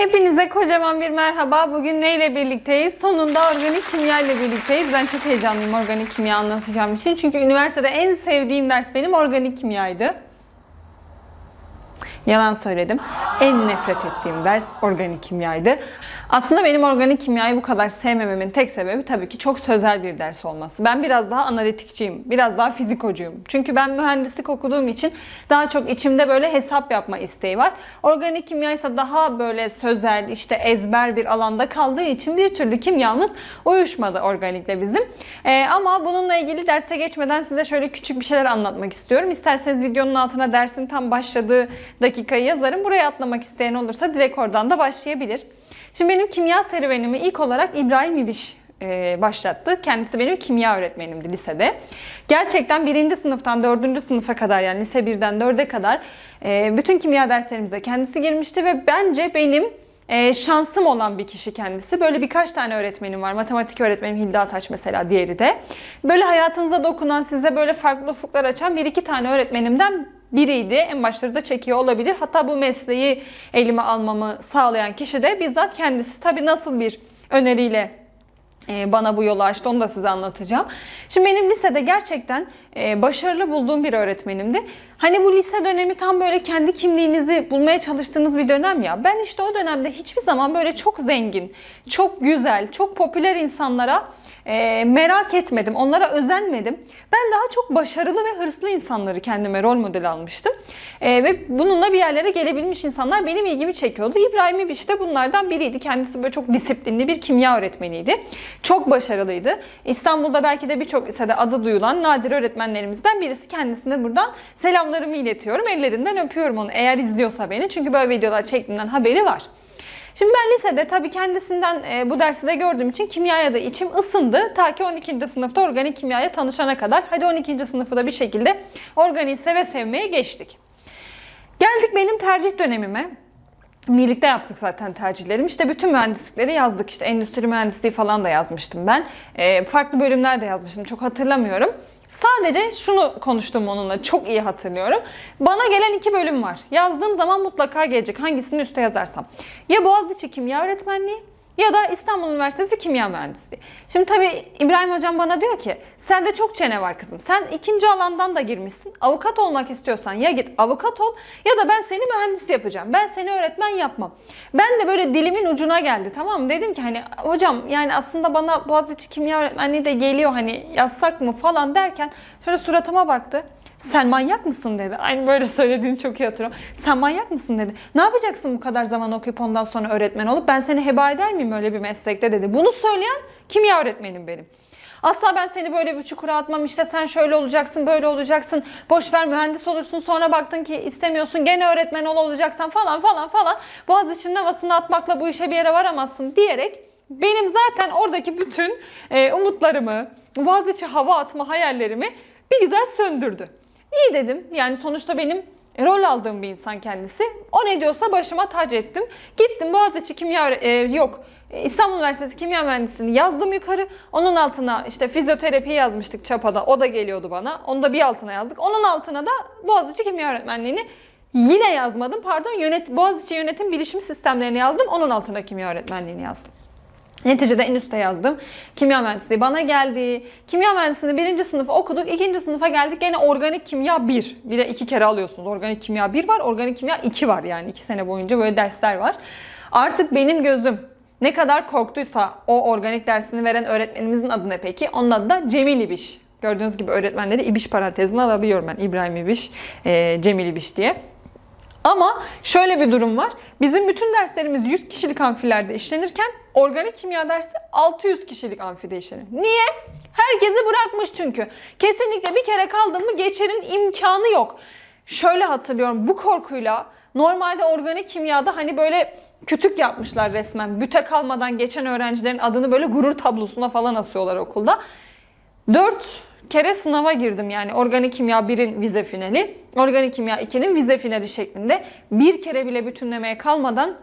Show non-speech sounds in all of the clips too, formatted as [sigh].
Hepinize kocaman bir merhaba. Bugün neyle birlikteyiz? Sonunda organik kimya ile birlikteyiz. Ben çok heyecanlıyım organik kimya anlatacağım için. Çünkü üniversitede en sevdiğim ders benim organik kimyaydı. Yalan söyledim. En nefret ettiğim ders organik kimyaydı. Aslında benim organik kimyayı bu kadar sevmememin tek sebebi tabii ki çok sözel bir ders olması. Ben biraz daha analitikçiyim, biraz daha fizikocuyum. Çünkü ben mühendislik okuduğum için daha çok içimde böyle hesap yapma isteği var. Organik kimya ise daha böyle sözel, işte ezber bir alanda kaldığı için bir türlü kimyamız uyuşmadı organikle bizim. Ee, ama bununla ilgili derse geçmeden size şöyle küçük bir şeyler anlatmak istiyorum. İsterseniz videonun altına dersin tam başladığı dakikayı yazarım. Buraya atlamak isteyen olursa direkt oradan da başlayabilir. Şimdi benim kimya serüvenimi ilk olarak İbrahim İbiş e, başlattı. Kendisi benim kimya öğretmenimdi lisede. Gerçekten birinci sınıftan dördüncü sınıfa kadar yani lise birden dörde kadar e, bütün kimya derslerimize kendisi girmişti ve bence benim e, şansım olan bir kişi kendisi. Böyle birkaç tane öğretmenim var. Matematik öğretmenim Hilda Ataş mesela diğeri de. Böyle hayatınıza dokunan, size böyle farklı ufuklar açan bir iki tane öğretmenimden biriydi. En başları da çekiyor olabilir. Hatta bu mesleği elime almamı sağlayan kişi de bizzat kendisi. Tabii nasıl bir öneriyle e, bana bu yolu açtı onu da size anlatacağım. Şimdi benim lisede gerçekten e, başarılı bulduğum bir öğretmenimdi. Hani bu lise dönemi tam böyle kendi kimliğinizi bulmaya çalıştığınız bir dönem ya. Ben işte o dönemde hiçbir zaman böyle çok zengin, çok güzel, çok popüler insanlara e, merak etmedim. Onlara özenmedim. Ben daha çok başarılı ve hırslı insanları kendime rol model almıştım. E, ve bununla bir yerlere gelebilmiş insanlar benim ilgimi çekiyordu. İbrahim İbiş de bunlardan biriydi. Kendisi böyle çok disiplinli bir kimya öğretmeniydi. Çok başarılıydı. İstanbul'da belki de birçok lisede adı duyulan nadir öğretmenlerimizden birisi. Kendisine buradan selamlarımı iletiyorum. Ellerinden öpüyorum onu eğer izliyorsa beni. Çünkü böyle videolar çektiğimden haberi var. Şimdi ben lisede tabii kendisinden e, bu dersi de gördüğüm için kimyaya da içim ısındı. Ta ki 12. sınıfta organik kimyaya tanışana kadar. Hadi 12. sınıfı da bir şekilde organiği seve sevmeye geçtik. Geldik benim tercih dönemime. Birlikte yaptık zaten tercihlerimi. İşte bütün mühendislikleri yazdık. İşte endüstri mühendisliği falan da yazmıştım ben. E, farklı bölümler de yazmıştım. Çok hatırlamıyorum. Sadece şunu konuştum onunla çok iyi hatırlıyorum. Bana gelen iki bölüm var. Yazdığım zaman mutlaka gelecek hangisini üste yazarsam. Ya Boğaziçi Kimya Öğretmenliği ya da İstanbul Üniversitesi Kimya Mühendisliği. Şimdi tabii İbrahim Hocam bana diyor ki sende çok çene var kızım. Sen ikinci alandan da girmişsin. Avukat olmak istiyorsan ya git avukat ol ya da ben seni mühendis yapacağım. Ben seni öğretmen yapmam. Ben de böyle dilimin ucuna geldi tamam mı? Dedim ki hani hocam yani aslında bana Boğaziçi Kimya Öğretmenliği de geliyor hani yazsak mı falan derken şöyle suratıma baktı. Sen manyak mısın dedi. Aynı böyle söylediğini çok iyi hatırlıyorum. Sen manyak mısın dedi. Ne yapacaksın bu kadar zaman okuyup ondan sonra öğretmen olup ben seni heba eder miyim öyle bir meslekte dedi. Bunu söyleyen kimya öğretmenim benim. Asla ben seni böyle bir çukura atmam işte sen şöyle olacaksın böyle olacaksın boş ver mühendis olursun sonra baktın ki istemiyorsun gene öğretmen ol olacaksan falan falan falan Boğaziçi'nin havasını atmakla bu işe bir yere varamazsın diyerek benim zaten oradaki bütün e, umutlarımı Boğaziçi hava atma hayallerimi bir güzel söndürdü. İyi dedim. Yani sonuçta benim rol aldığım bir insan kendisi. O ne diyorsa başıma tac ettim. Gittim Boğaziçi Kimya e, yok. İstanbul Üniversitesi Kimya Mühendisliğini yazdım yukarı. Onun altına işte fizyoterapi yazmıştık çapada. O da geliyordu bana. Onu da bir altına yazdık. Onun altına da Boğaziçi Kimya Öğretmenliğini yine yazmadım. Pardon yönet Boğaziçi Yönetim Bilişim Sistemlerini yazdım. Onun altına kimya öğretmenliğini yazdım. Neticede en üste yazdım. Kimya mühendisliği bana geldi. Kimya mühendisliğini birinci sınıfı okuduk. ikinci sınıfa geldik. Gene organik kimya 1. Bir de iki kere alıyorsunuz. Organik kimya 1 var. Organik kimya 2 var yani. 2 sene boyunca böyle dersler var. Artık benim gözüm ne kadar korktuysa o organik dersini veren öğretmenimizin adı ne peki? Onun adı da Cemil İbiş. Gördüğünüz gibi öğretmenleri İbiş parantezine alabiliyorum ben. İbrahim İbiş, e, Cemil İbiş diye. Ama şöyle bir durum var. Bizim bütün derslerimiz 100 kişilik amfilerde işlenirken organik kimya dersi 600 kişilik amfide işlenir. Niye? Herkesi bırakmış çünkü. Kesinlikle bir kere kaldın mı geçerin imkanı yok. Şöyle hatırlıyorum bu korkuyla normalde organik kimyada hani böyle kütük yapmışlar resmen. Büte kalmadan geçen öğrencilerin adını böyle gurur tablosuna falan asıyorlar okulda. 4 kere sınava girdim yani organik kimya 1'in vize finali, organik kimya 2'nin vize finali şeklinde. Bir kere bile bütünlemeye kalmadan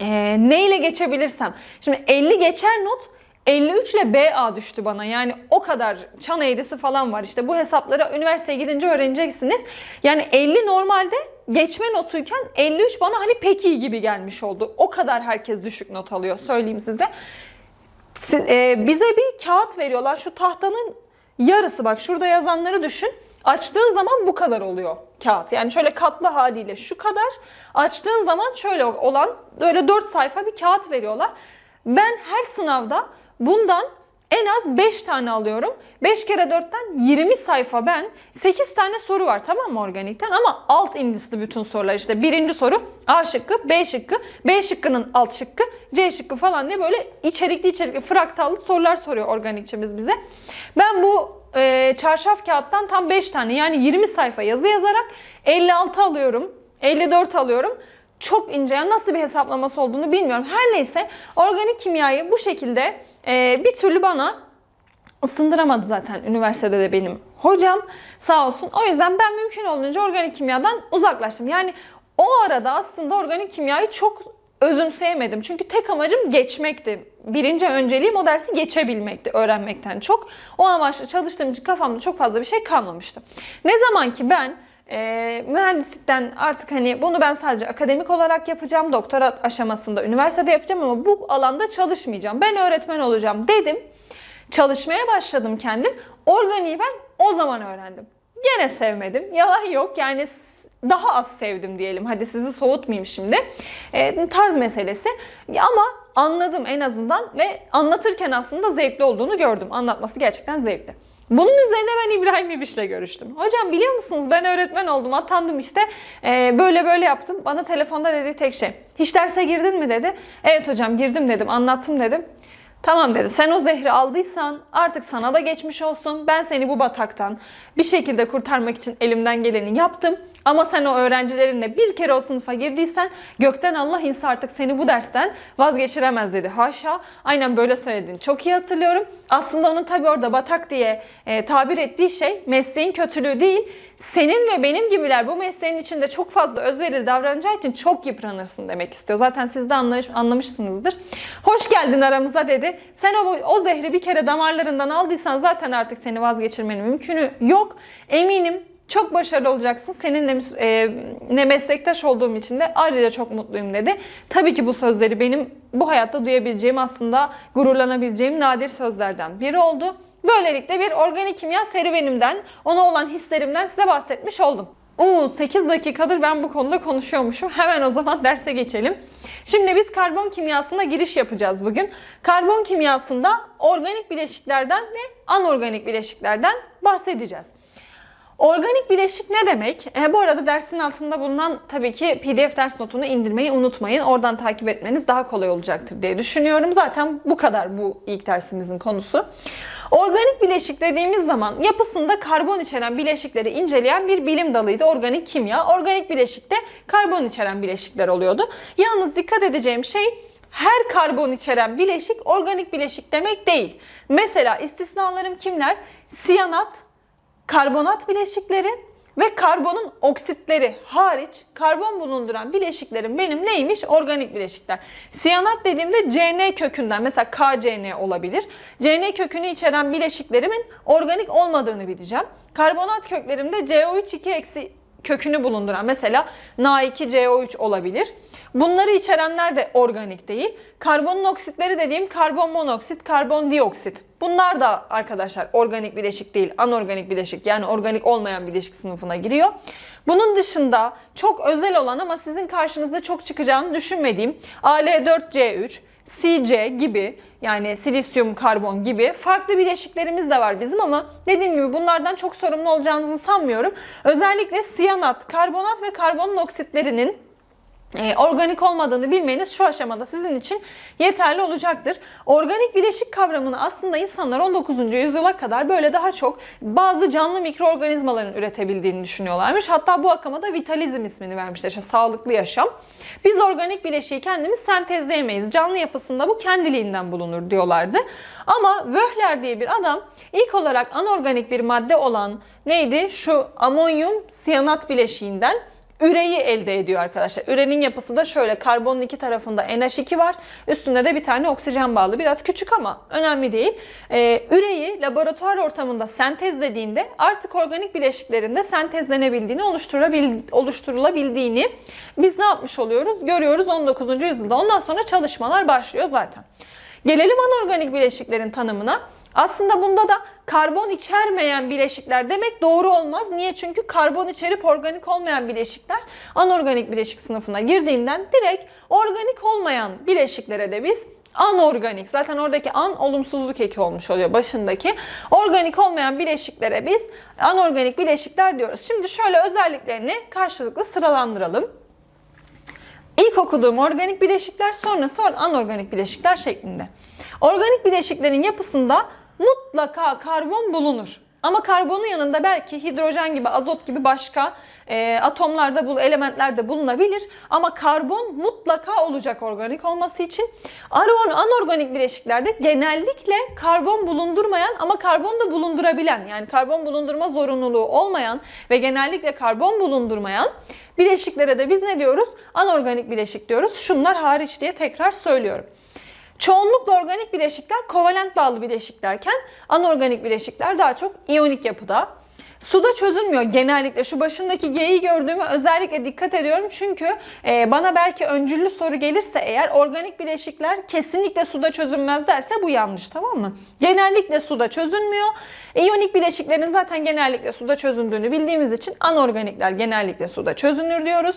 e, neyle geçebilirsem. Şimdi 50 geçer not 53 ile BA düştü bana. Yani o kadar çan eğrisi falan var. İşte bu hesapları üniversiteye gidince öğreneceksiniz. Yani 50 normalde geçme notuyken 53 bana hani pek iyi gibi gelmiş oldu. O kadar herkes düşük not alıyor söyleyeyim size. Si- e, bize bir kağıt veriyorlar. Şu tahtanın yarısı bak şurada yazanları düşün. Açtığın zaman bu kadar oluyor kağıt. Yani şöyle katlı haliyle şu kadar. Açtığın zaman şöyle olan böyle 4 sayfa bir kağıt veriyorlar. Ben her sınavda bundan en az 5 tane alıyorum. 5 kere 4'ten 20 sayfa ben. 8 tane soru var tamam mı organikten ama alt indisli bütün sorular işte. Birinci soru A şıkkı, B şıkkı, B şıkkının alt şıkkı, C şıkkı falan diye böyle içerikli içerikli fraktallı sorular soruyor organikçimiz bize. Ben bu e, çarşaf kağıttan tam 5 tane yani 20 sayfa yazı yazarak 56 alıyorum, 54 alıyorum çok ince yani nasıl bir hesaplaması olduğunu bilmiyorum. Her neyse organik kimyayı bu şekilde e, bir türlü bana ısındıramadı zaten üniversitede de benim hocam sağ olsun. O yüzden ben mümkün olduğunca organik kimyadan uzaklaştım. Yani o arada aslında organik kimyayı çok özümseyemedim. Çünkü tek amacım geçmekti. Birinci önceliğim o dersi geçebilmekti öğrenmekten çok. O amaçla çalıştığım için kafamda çok fazla bir şey kalmamıştı. Ne zaman ki ben e, mühendislikten artık hani bunu ben sadece akademik olarak yapacağım. Doktora aşamasında üniversitede yapacağım ama bu alanda çalışmayacağım. Ben öğretmen olacağım dedim. Çalışmaya başladım kendim. Organiği ben o zaman öğrendim. Gene sevmedim. Yalan yok. Yani daha az sevdim diyelim. Hadi sizi soğutmayayım şimdi. E, tarz meselesi. Ama anladım en azından ve anlatırken aslında zevkli olduğunu gördüm. Anlatması gerçekten zevkli. Bunun üzerine ben İbrahim İbiş'le görüştüm. Hocam biliyor musunuz ben öğretmen oldum, atandım işte. Ee, böyle böyle yaptım. Bana telefonda dediği tek şey. Hiç derse girdin mi dedi. Evet hocam girdim dedim, anlattım dedim. Tamam dedi. Sen o zehri aldıysan artık sana da geçmiş olsun. Ben seni bu bataktan bir şekilde kurtarmak için elimden geleni yaptım. Ama sen o öğrencilerinle bir kere o sınıfa girdiysen gökten Allah inse artık seni bu dersten vazgeçiremez dedi. Haşa. Aynen böyle söylediğini çok iyi hatırlıyorum. Aslında onun tabii orada batak diye e, tabir ettiği şey mesleğin kötülüğü değil. Senin ve benim gibiler bu mesleğin içinde çok fazla özverili davranacağı için çok yıpranırsın demek istiyor. Zaten siz de anlamış, anlamışsınızdır. Hoş geldin aramıza dedi. Sen o, o zehri bir kere damarlarından aldıysan zaten artık seni vazgeçirmenin mümkünü yok. Eminim çok başarılı olacaksın. Seninle e, ne meslektaş olduğum için de ayrıca çok mutluyum dedi. Tabii ki bu sözleri benim bu hayatta duyabileceğim aslında gururlanabileceğim nadir sözlerden biri oldu. Böylelikle bir organik kimya serüvenimden, ona olan hislerimden size bahsetmiş oldum. Oo 8 dakikadır ben bu konuda konuşuyormuşum. Hemen o zaman [laughs] derse geçelim. Şimdi biz karbon kimyasına giriş yapacağız bugün. Karbon kimyasında organik bileşiklerden ve anorganik bileşiklerden bahsedeceğiz. Organik bileşik ne demek? E, bu arada dersin altında bulunan tabii ki PDF ders notunu indirmeyi unutmayın. Oradan takip etmeniz daha kolay olacaktır diye düşünüyorum. Zaten bu kadar bu ilk dersimizin konusu. Organik bileşik dediğimiz zaman yapısında karbon içeren bileşikleri inceleyen bir bilim dalıydı organik kimya. Organik bileşikte karbon içeren bileşikler oluyordu. Yalnız dikkat edeceğim şey her karbon içeren bileşik organik bileşik demek değil. Mesela istisnalarım kimler? Siyanat, karbonat bileşikleri ve karbonun oksitleri hariç karbon bulunduran bileşiklerin benim neymiş? Organik bileşikler. Siyanat dediğimde CN kökünden mesela KCN olabilir. CN kökünü içeren bileşiklerimin organik olmadığını bileceğim. Karbonat köklerimde CO3 eksi kökünü bulunduran mesela Na2CO3 olabilir. Bunları içerenler de organik değil. Karbonun oksitleri dediğim karbon monoksit, karbon dioksit. Bunlar da arkadaşlar organik bileşik değil, anorganik bileşik yani organik olmayan bileşik sınıfına giriyor. Bunun dışında çok özel olan ama sizin karşınıza çok çıkacağını düşünmediğim Al4C3, CC gibi yani silisyum karbon gibi farklı bileşiklerimiz de var bizim ama dediğim gibi bunlardan çok sorumlu olacağınızı sanmıyorum. Özellikle siyanat, karbonat ve karbonun oksitlerinin e, organik olmadığını bilmeniz şu aşamada sizin için yeterli olacaktır. Organik bileşik kavramını aslında insanlar 19. yüzyıla kadar böyle daha çok bazı canlı mikroorganizmaların üretebildiğini düşünüyorlarmış. Hatta bu akıma da vitalizm ismini vermişler. İşte sağlıklı yaşam. Biz organik bileşiği kendimiz sentezleyemeyiz. Canlı yapısında bu kendiliğinden bulunur diyorlardı. Ama Wöhler diye bir adam ilk olarak anorganik bir madde olan neydi? Şu amonyum siyanat bileşiğinden üreyi elde ediyor arkadaşlar. Ürenin yapısı da şöyle karbonun iki tarafında NH2 var. Üstünde de bir tane oksijen bağlı. Biraz küçük ama önemli değil. Ee, üreyi laboratuvar ortamında sentezlediğinde artık organik bileşiklerinde sentezlenebildiğini oluşturabil, oluşturulabildiğini biz ne yapmış oluyoruz? Görüyoruz 19. yüzyılda. Ondan sonra çalışmalar başlıyor zaten. Gelelim anorganik bileşiklerin tanımına. Aslında bunda da karbon içermeyen bileşikler demek doğru olmaz. Niye? Çünkü karbon içerip organik olmayan bileşikler anorganik bileşik sınıfına girdiğinden direkt organik olmayan bileşiklere de biz anorganik. Zaten oradaki an olumsuzluk eki olmuş oluyor başındaki. Organik olmayan bileşiklere biz anorganik bileşikler diyoruz. Şimdi şöyle özelliklerini karşılıklı sıralandıralım. İlk okuduğum organik bileşikler sonrası anorganik bileşikler şeklinde. Organik bileşiklerin yapısında mutlaka karbon bulunur. Ama karbonun yanında belki hidrojen gibi, azot gibi başka e, atomlarda, bu elementlerde bulunabilir. Ama karbon mutlaka olacak organik olması için. Aron, anorganik bileşiklerde genellikle karbon bulundurmayan ama karbon da bulundurabilen, yani karbon bulundurma zorunluluğu olmayan ve genellikle karbon bulundurmayan bileşiklere de biz ne diyoruz? Anorganik bileşik diyoruz. Şunlar hariç diye tekrar söylüyorum. Çoğunlukla organik bileşikler kovalent bağlı bileşiklerken anorganik bileşikler daha çok iyonik yapıda. Suda çözülmüyor genellikle. Şu başındaki G'yi gördüğümü özellikle dikkat ediyorum. Çünkü e, bana belki öncüllü soru gelirse eğer organik bileşikler kesinlikle suda çözülmez derse bu yanlış tamam mı? Genellikle suda çözülmüyor. İyonik bileşiklerin zaten genellikle suda çözündüğünü bildiğimiz için anorganikler genellikle suda çözünür diyoruz.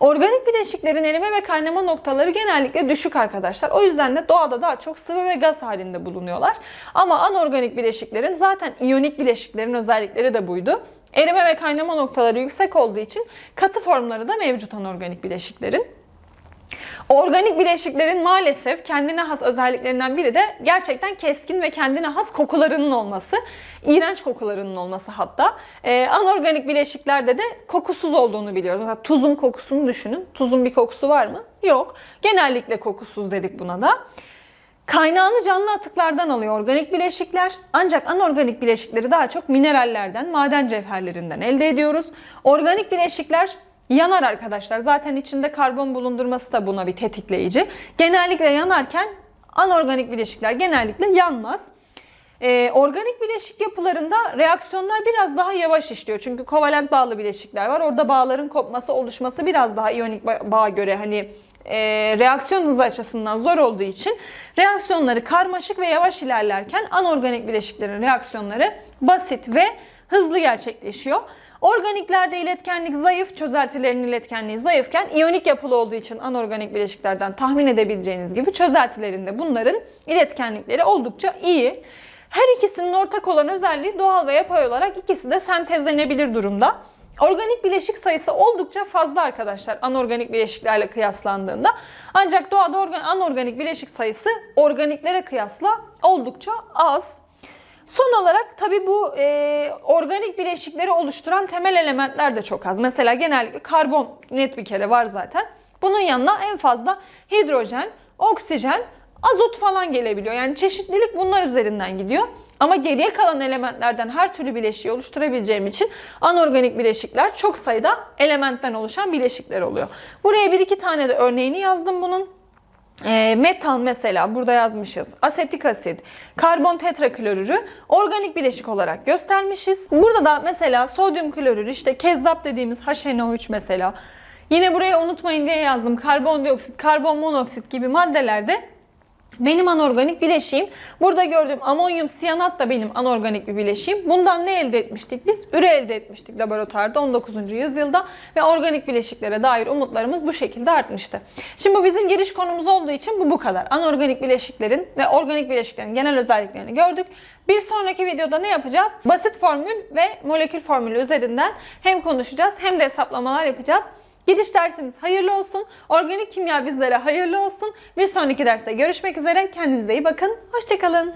Organik bileşiklerin erime ve kaynama noktaları genellikle düşük arkadaşlar. O yüzden de doğada daha çok sıvı ve gaz halinde bulunuyorlar. Ama anorganik bileşiklerin zaten iyonik bileşiklerin özellikleri de buydu. Erime ve kaynama noktaları yüksek olduğu için katı formları da mevcut anorganik bileşiklerin. Organik bileşiklerin maalesef kendine has özelliklerinden biri de gerçekten keskin ve kendine has kokularının olması. İğrenç kokularının olması hatta. Ee, anorganik bileşiklerde de kokusuz olduğunu biliyoruz. Mesela tuzun kokusunu düşünün. Tuzun bir kokusu var mı? Yok. Genellikle kokusuz dedik buna da. Kaynağını canlı atıklardan alıyor organik bileşikler. Ancak anorganik bileşikleri daha çok minerallerden, maden cevherlerinden elde ediyoruz. Organik bileşikler yanar arkadaşlar. Zaten içinde karbon bulundurması da buna bir tetikleyici. Genellikle yanarken anorganik bileşikler genellikle yanmaz. Ee, organik bileşik yapılarında reaksiyonlar biraz daha yavaş işliyor. Çünkü kovalent bağlı bileşikler var. Orada bağların kopması, oluşması biraz daha iyonik bağa göre hani e, reaksiyon hızı açısından zor olduğu için reaksiyonları karmaşık ve yavaş ilerlerken anorganik bileşiklerin reaksiyonları basit ve hızlı gerçekleşiyor. Organiklerde iletkenlik zayıf, çözeltilerin iletkenliği zayıfken iyonik yapılı olduğu için anorganik bileşiklerden tahmin edebileceğiniz gibi çözeltilerinde bunların iletkenlikleri oldukça iyi. Her ikisinin ortak olan özelliği doğal ve yapay olarak ikisi de sentezlenebilir durumda. Organik bileşik sayısı oldukça fazla arkadaşlar anorganik bileşiklerle kıyaslandığında. Ancak doğada organ, anorganik bileşik sayısı organiklere kıyasla oldukça az. Son olarak tabi bu e, organik bileşikleri oluşturan temel elementler de çok az. Mesela genellikle karbon net bir kere var zaten. Bunun yanına en fazla hidrojen, oksijen, azot falan gelebiliyor. Yani çeşitlilik bunlar üzerinden gidiyor. Ama geriye kalan elementlerden her türlü bileşiği oluşturabileceğim için anorganik bileşikler çok sayıda elementten oluşan bileşikler oluyor. Buraya bir iki tane de örneğini yazdım bunun. E, metan mesela burada yazmışız. Asetik asit, karbon tetraklorürü organik bileşik olarak göstermişiz. Burada da mesela sodyum klorür işte kezzap dediğimiz HNO3 mesela. Yine buraya unutmayın diye yazdım. Karbondioksit, karbon monoksit gibi maddelerde benim anorganik bileşiğim. Burada gördüğüm amonyum siyanat da benim anorganik bir bileşiğim. Bundan ne elde etmiştik biz? Üre elde etmiştik laboratuvarda 19. yüzyılda ve organik bileşiklere dair umutlarımız bu şekilde artmıştı. Şimdi bu bizim giriş konumuz olduğu için bu bu kadar. Anorganik bileşiklerin ve organik bileşiklerin genel özelliklerini gördük. Bir sonraki videoda ne yapacağız? Basit formül ve molekül formülü üzerinden hem konuşacağız hem de hesaplamalar yapacağız. Gidiş dersimiz hayırlı olsun. Organik kimya bizlere hayırlı olsun. Bir sonraki derste görüşmek üzere. Kendinize iyi bakın. Hoşçakalın.